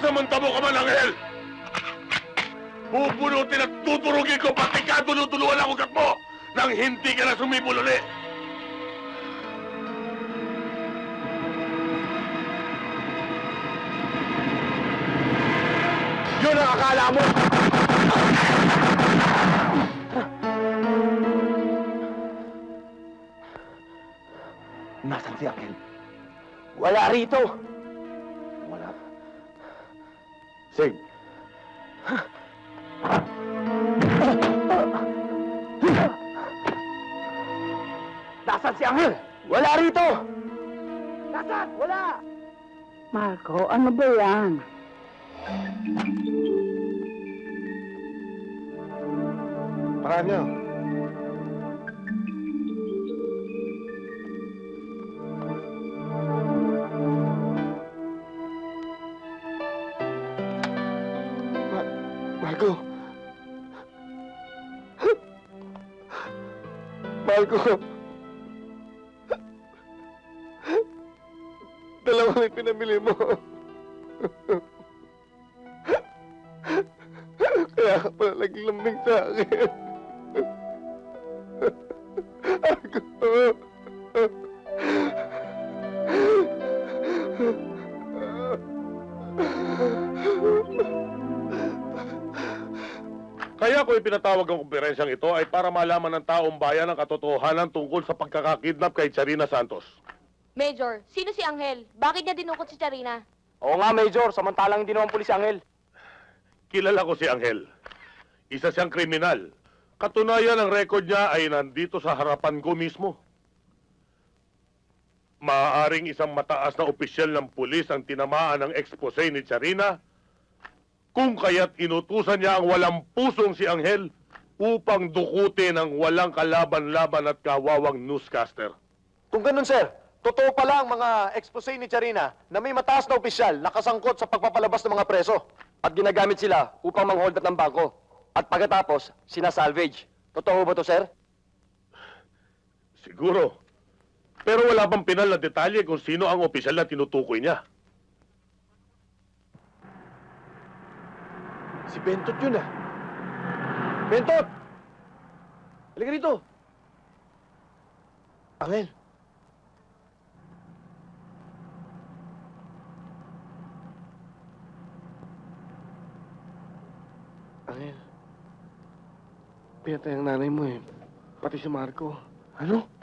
Sasamanta mo ka man, Angel! Bubunutin at tuturugin ko pati ka tulutuluan ang ugat mo nang hindi ka na sumipol uli! Yun ang akala mo! Nasaan si Angel? Wala rito! Sig! Nasaan si Angel? Wala rito! Nasaan? Wala! Marco, ano ba yan? Marami oh. Marco. Marco. Dalawang yung pinamili mo. Kaya ka pala naglambing sa akin. Marco. Kaya ko ipinatawag ang kumperensyang ito ay para malaman ng taong bayan ang katotohanan tungkol sa pagkakakidnap kay Charina Santos. Major, sino si Angel? Bakit niya dinukot si Charina? Oo nga, Major. Samantalang hindi naman pulis si Angel. Kilala ko si Angel. Isa siyang kriminal. Katunayan ang record niya ay nandito sa harapan ko mismo. Maaaring isang mataas na opisyal ng pulis ang tinamaan ng expose ni Charina kung kaya't inutusan niya ang walang pusong si Angel upang dukutin ang walang kalaban-laban at kawawang newscaster. Kung ganun, sir, totoo pala ang mga expose ni Charina na may mataas na opisyal na kasangkot sa pagpapalabas ng mga preso. At ginagamit sila upang manghold up ng bangko. At pagkatapos, sinasalvage. Totoo ba to, sir? Siguro. Pero wala bang pinal na detalye kung sino ang opisyal na tinutukoy niya. Si Bentot yun ah. Bentot! Halika rito. Angel. Angel. Pinatay ang nanay mo eh. Pati si Marco. Ano?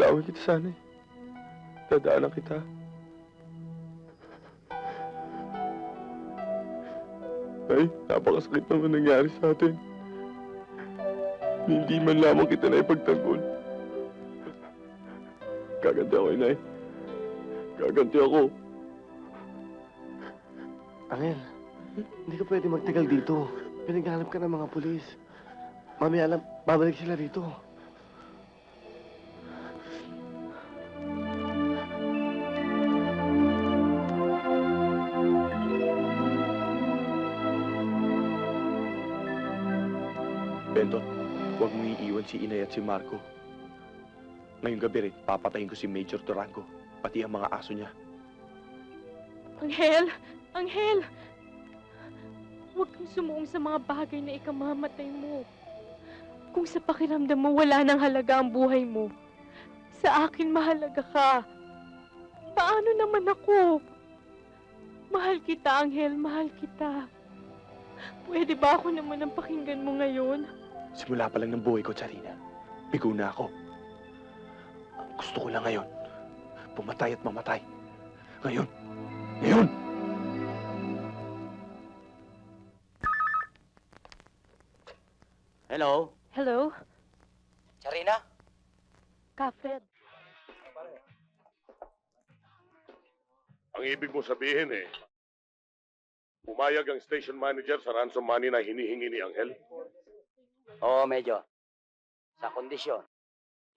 Dadalawin kita sana eh. Dadaanan kita. Nay, napakasakit naman nangyari sa atin. Hindi man lamang kita na ipagtanggol. Gaganti ako, Inay. Gaganti ako. Angel, hindi ka pwede magtagal dito. Pinaghanap ka ng mga pulis. Mami, alam, babalik sila rito. Bentot, huwag mong iiwan si Inay at si Marco. Ngayong gabi rin, papatayin ko si Major Durango, pati ang mga aso niya. Angel! Angel! Huwag kang sumuong sa mga bagay na ikamamatay mo. Kung sa pakiramdam mo wala nang halaga ang buhay mo, sa akin mahalaga ka. Paano naman ako? Mahal kita, Angel. Mahal kita. Pwede ba ako naman ang pakinggan mo ngayon? Simula pa lang ng buhay ko, Charina. Bigo na ako. Ang gusto ko lang ngayon, pumatay at mamatay. Ngayon, ngayon! Hello? Hello? Charina? Kafred. Ang ibig mo sabihin eh, pumayag ang station manager sa ransom money na hinihingi ni Angel? Oo, medyo. Sa kondisyon,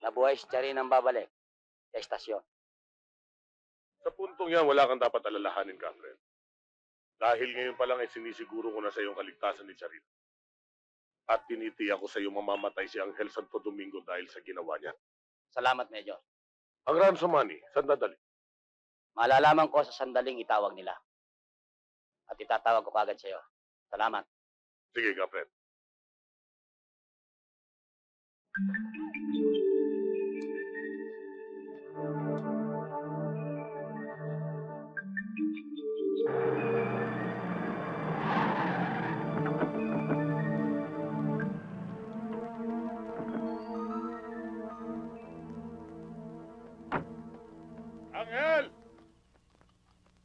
na buhay si Charina ang babalik sa estasyon. Sa puntong yan, wala kang dapat alalahanin, Catherine. Dahil ngayon pa lang ay sinisiguro ko na sa iyong kaligtasan ni Charina. At tinitiyak ko sa iyo mamamatay si Angel Santo Domingo dahil sa ginawa niya. Salamat, Major. Ang ransom money, saan dadali? Malalaman ko sa sandaling itawag nila. At itatawag ko kagad sa'yo. Salamat. Sige, Catherine. Angel!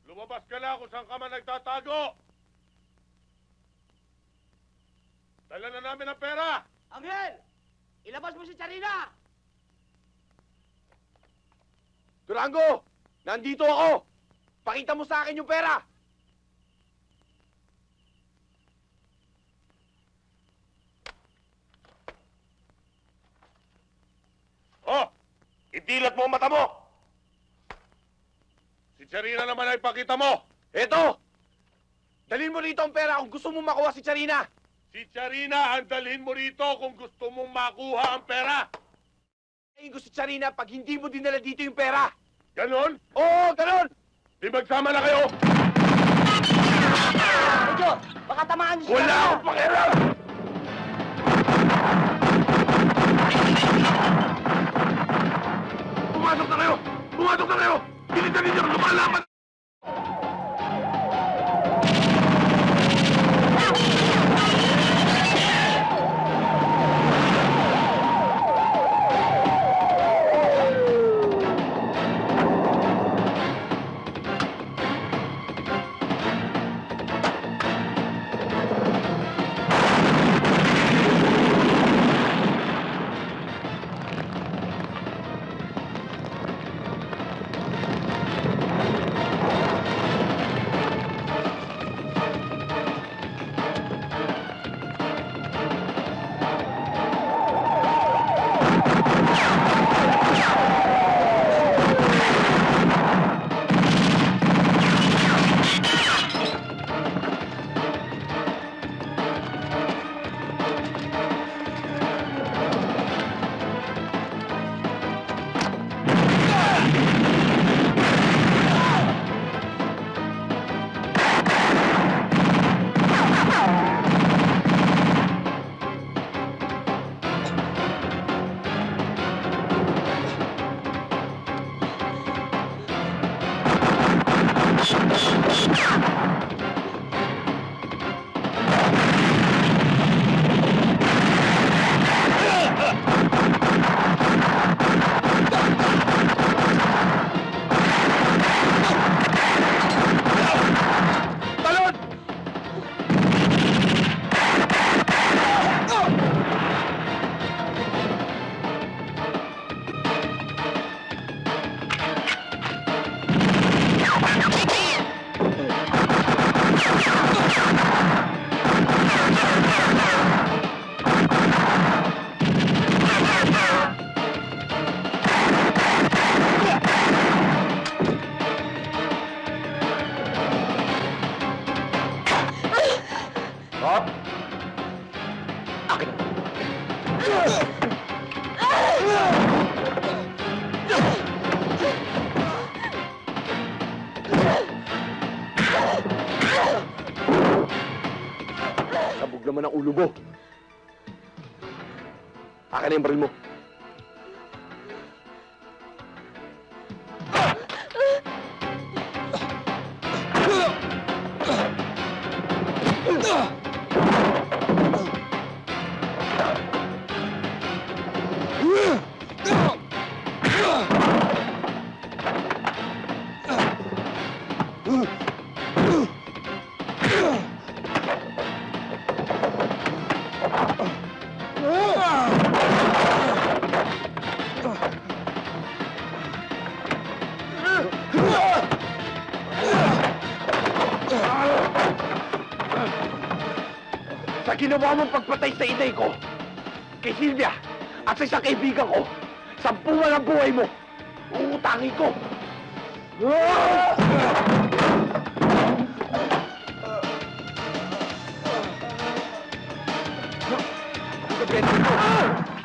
Lumabas ka na kung saan ka man nagtatago! Dala na namin ang pera! Angel! Ilabas mo si Charina! Durango! Nandito ako! Pakita mo sa akin yung pera! Oh! Idilat mo ang mata mo! Si Charina naman ay pakita mo! Eto! Dalhin mo rito ang pera kung gusto mo makuha si Charina! Si Charina ang dalhin mo rito kung gusto mong makuha ang pera! Ay si Charina pag hindi mo dinala dito yung pera! Ganon? Oo, ganun! Di magsama na kayo! Major! Baka tamaan si Wala akong pakialam! Pumasok na kayo! Pumasok na kayo! Bilisan ninyo! Lumalaban! Akin na yung ginawa mong pagpatay sa inay ko, kay Silvia, at sa isang kaibigan ko, sampuan ang buhay mo, uutangin ko. Angel!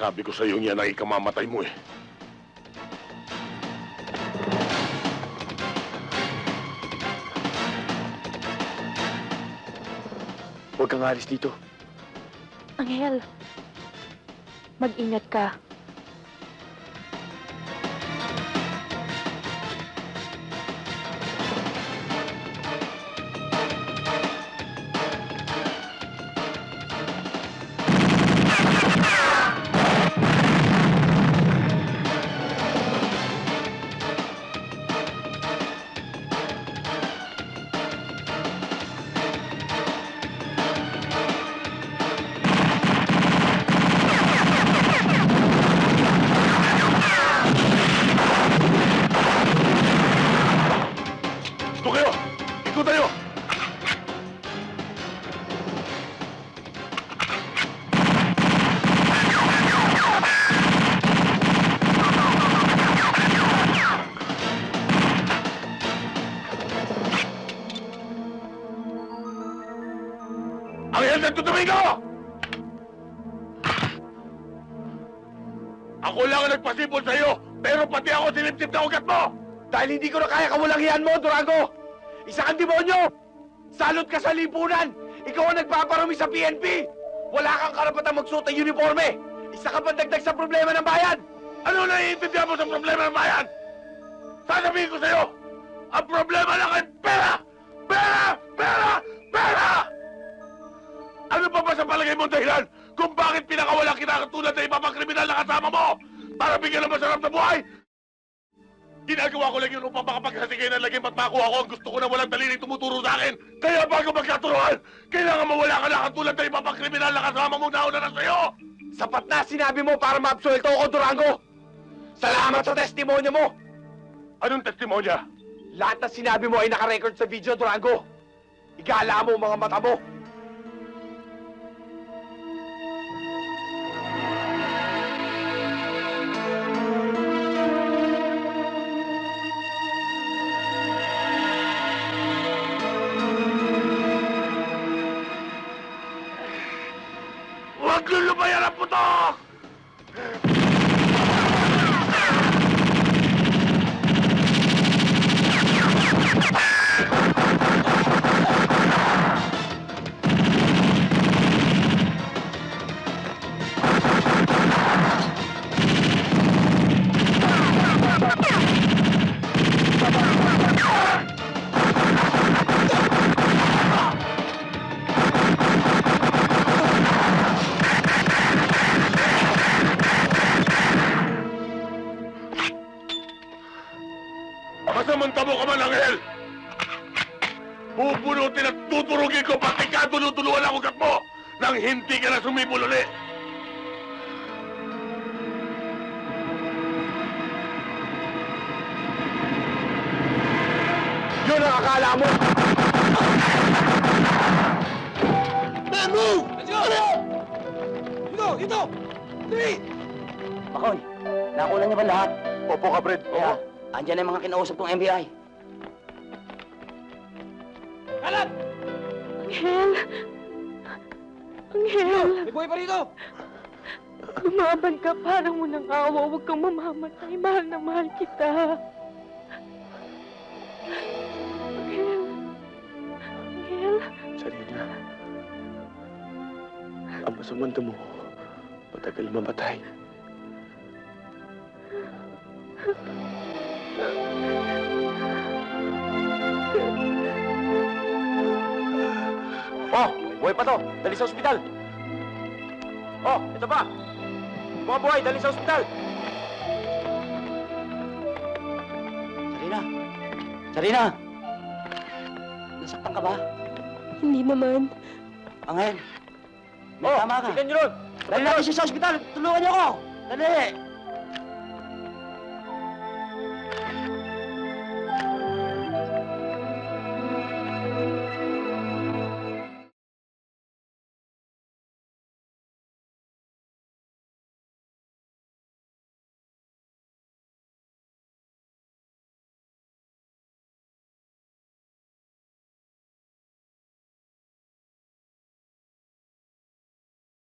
Sinasabi ko sa iyo yan ang ikamamatay mo eh. Huwag kang alis dito. Angel, mag-ingat ka. Ko tumigo! Ako lang ang nagpasipol sa'yo, pero pati ako sinipsip na ugat mo! Dahil hindi ko na kaya kawalangian mo, Durango! Isa kang demonyo! Salot ka sa lipunan! Ikaw ang nagpaparami sa PNP! Wala kang karapatang magsuot ng uniforme! Isa ka pandagdag sa problema ng bayan! Ano naiintindihan mo sa problema ng bayan? Sasabihin ko sa'yo, ang problema lang ay! Pera! Ba sa palagay mong dahilan kung bakit pinakawalan kita katulad ng iba pang kriminal na kasama mo? Para bigyan ng masarap na buhay? Ginagawa ko lang yun upang makapaghasigay ng lagim at makuha ko ang gusto ko na walang daliling tumuturo sa akin. Kaya bago magkaturuan, kailangan mawala ka na katulad ng iba pang kriminal na kasama mo nauna na sa'yo! Sapat na sinabi mo para maabsuelto ako, Durango! Salamat sa testimonyo mo! Anong testimonya? Lahat na sinabi mo ay nakarecord sa video, Durango! Igala mo mga mata mo! Masamanta mo ka man, Angel! Bubunutin at tuturugin ko pati ka tulutuluan ang ugat mo nang hindi ka na sumipol uli! Yun ang akala mo! Makoy, nakuha niyo ba lahat? Opo ka, Fred. Kaya, andyan na yung mga kinausap kong NBI. Angel! Angel! May buhay pa rito! Lumaban ka, parang unang awa. Huwag kang mamamatay. Mahal na mahal kita. Angel! Angel! Sarina. Ang masamanta mo, matagal mamatay. Oh, buhay pa to. Dali sa ospital. Oh, ito pa. Mga buhay, dali sa ospital. Sarina! Sarina! Nasaktan ka ba? Hindi naman. Angel, may Oh, tama ka. tingnan nyo nun. Dali natin siya sa ospital! Tulungan niyo ako! Dali!